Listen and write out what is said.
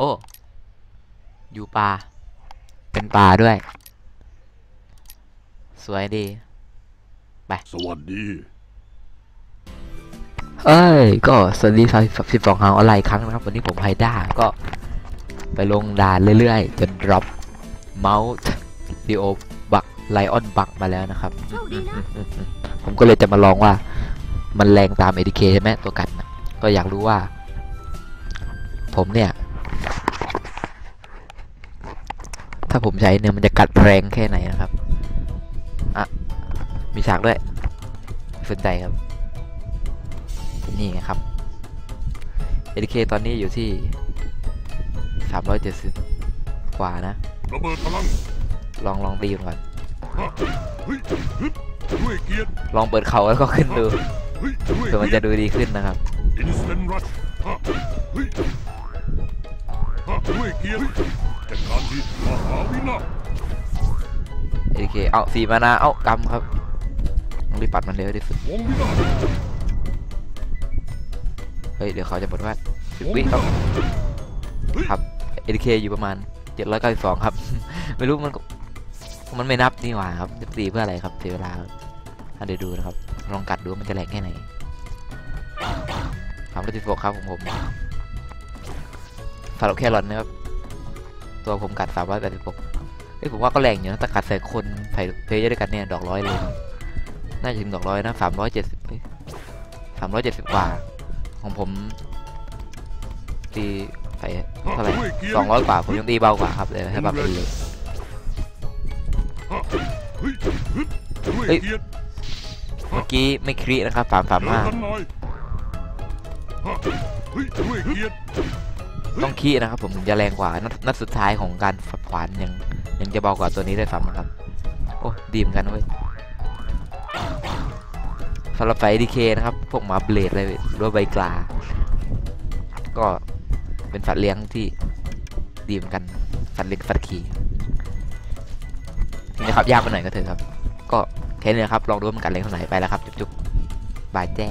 โอ้ อยู่ป่า เป็นป่าด้วย สวยดีสวัสดี เอ้ย ก็สวัสดีครับสิบสองหางออนไลน์ครั้งนะครับ วันนี้ผมไฮด้า ก็ไปลงด่านเรื่อยๆ จน drop เมาส์ดีโอบักไลออนบักมาแล้วนะครับโชคดีนะผมก็เลยจะมาลองว่า มันแรงตาม ADK ใช่ไหมตัวกันนะก็อยากรู้ว่า ผมเนี่ย ถ้าผมใช้เนี่ยมันจะกัดแรงแค่ไหนนะครับอะมีฉากด้วยสนใจครับ นี่ไงครับ ADK ตอนนี้อยู่ที่370กว่านะระเบิดพลังลองลองตีมันก่อนฮะเฮ้ยฮึบด้วยเกียรติลองเปิดเขาแล้วก็ขึ้นดูเฮ้ยด้วยเผื่อมันเกียจะรติดูดีขึ้นนะครับอินสแตนรัชฮะเฮ้ยฮะด้วยเกียรติ จัดการที่มหาวินาศ ADK เอาสีมานาเอากำครับต้องรีบปัดมันเร็วที่สุดวงวินาศเฮ้ย เดี๋ยวเขาจะบดว่าสิบวิครับเฮ้ยครับ ADK อยู่ประมาณ792ครับ ไม่รู้มันมันไม่นับนี่หว่าครับจะตีเพื่ออะไรครับเสียเวลาเดี๋ยวดูนะครับ ลองกัดดูว่ามันจะแรงแค่ไหนสามร้อยสิบหกครับของผมสำหรับแครอทนะครับ ตัวผมกัดสามร้อยแปดสิบหกเฮ้ยผมว่าก็แรงอยู่นะแต่กัดใส่คนใส่เพลย์ด้วยกันเนี่ยดอกร้อยเลย น่าจะถึงดอกร้อยนะสามร้อยเจ็ดสิบสามร้อยเจ็ดสิบกว่า ของผมตีใส่เท่าไหร่ด้วยเกียรสองร้อยกว่าผมยังตีเบากว่าครับเลยให้บัฟไปเลยเฮ้ยเมื่อกี้ไม่ครีนะครับสามสามเจอห้า ต้องคีนะครับผมถึงจะแรงกว่านัดนัดสุดท้ายของการฝักขวานยังยังจะเบากว่าตัวนี้ได้วยซ้ำนะครับ โอ้ดีเหมอนกันเว้ยสำหรับไฟดีเคนะครับ พวกหมาเบลดอะไรหรือว่าใบกลา ก็เป็นสัตว์เลี้ยงที่ดีเหมือนกันสัตว์เลี้ยงสัตว์ขี่ถึงจะขับยากไปหน่อยก็เถอะครับ ก็แค่นี้ครับ ลองดูว่ามันกัดแรงเท่าไหร่ไปแล้วครับ จุ๊บๆบายแจ้